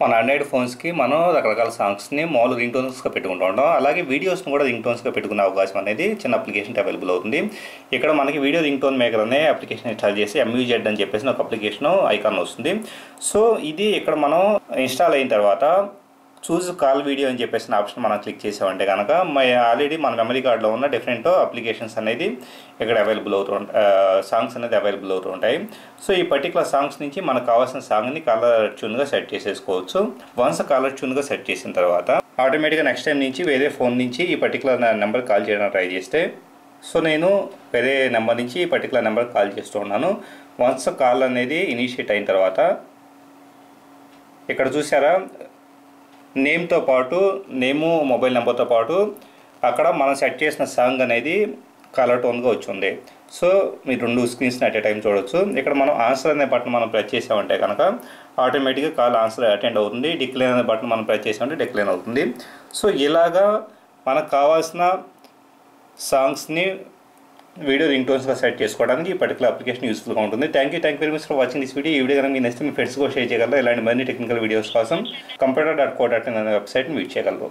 మన ఆండ్రాయిడ్ ఫోన్స్కి మనం రకరకాల సాంగ్స్ని మామూలు రింగ్ టోన్స్గా పెట్టుకుంటూ ఉంటాం. అలాగే వీడియోస్ని కూడా రింగ్ టోన్స్గా పెట్టుకునే అవకాశం అనేది చిన్న అప్లికేషన్ అవైలబుల్ అవుతుంది. ఇక్కడ మనకి వీడియో రింగ్ టోన్ మేకర్ అనే అప్లికేషన్ ఇన్స్టాల్ చేసి ఎంయూజెడ్ అని చెప్పేసి ఒక అప్లికేషన్ ఐకాన్ వస్తుంది. సో ఇది ఇక్కడ మనం ఇన్స్టాల్ అయిన తర్వాత చూజ్ కాల్ వీడియో అని చెప్పేసిన ఆప్షన్ మనం క్లిక్ చేసామంటే కనుక మై ఆల్రెడీ మన మెమరీ కార్డులో ఉన్న డిఫరెంట్ అప్లికేషన్స్ అనేది ఇక్కడ అవైలబుల్ అవుతూ సాంగ్స్ అనేది అవైలబుల్ అవుతూ ఉంటాయి. సో ఈ పర్టికులర్ సాంగ్స్ నుంచి మనకు కావాల్సిన సాంగ్ని కలర్ ట్యూన్గా సెట్ చేసేసుకోవచ్చు. వన్స్ కలర్ ట్యూన్గా సెట్ చేసిన తర్వాత ఆటోమేటిక్గా నెక్స్ట్ టైం నుంచి వేరే ఫోన్ నుంచి ఈ పర్టికులర్ నెంబర్ కాల్ చేయడానికి ట్రై చేస్తే సో నేను వేరే నెంబర్ నుంచి ఈ పర్టికులర్ నెంబర్ కాల్ చేస్తూ ఉన్నాను. వన్స్ కాల్ అనేది ఇనిషియేట్ అయిన తర్వాత ఇక్కడ చూసారా? నేమ్తో పాటు నేము మొబైల్ నెంబర్తో పాటు అక్కడ మనం సెట్ చేసిన సాంగ్ అనేది కలర్ టోన్గా వచ్చింది. సో మీరు రెండు స్క్రీన్స్ని అట్ ఏ టైం చూడొచ్చు. ఇక్కడ మనం ఆన్సర్ అనే బటన్ మనం ప్రెస్ చేసామంటే కనుక ఆటోమేటిక్గా కాల్ ఆన్సర్ అటెండ్ అవుతుంది. డిక్లైన్ అనే బటన్ మనం ప్రెస్ చేసామంటే డిక్లైన్ అవుతుంది. సో ఇలాగా మనకు కావాల్సిన సాంగ్స్ని వీడియో రింగ్ టోన్స్గా సెట్ చేసుకోవడానికి ఈ పర్టికులర్ అప్లికేషన్ యూస్ఫుల్గా ఉంటుంది. Thank you thank you very much for watching this video ఈ వీడియో కనుక మీ నచ్చితే మీ ఫ్రెండ్స్ కూడా షేర్ చేయగలరు. ఇలాంటి మరిన్ని టెక్నికల్ వీడియోస్ కోసం computer dot co dot in అనే వెబ్సైట్ని విజిట్ చేయగలరు.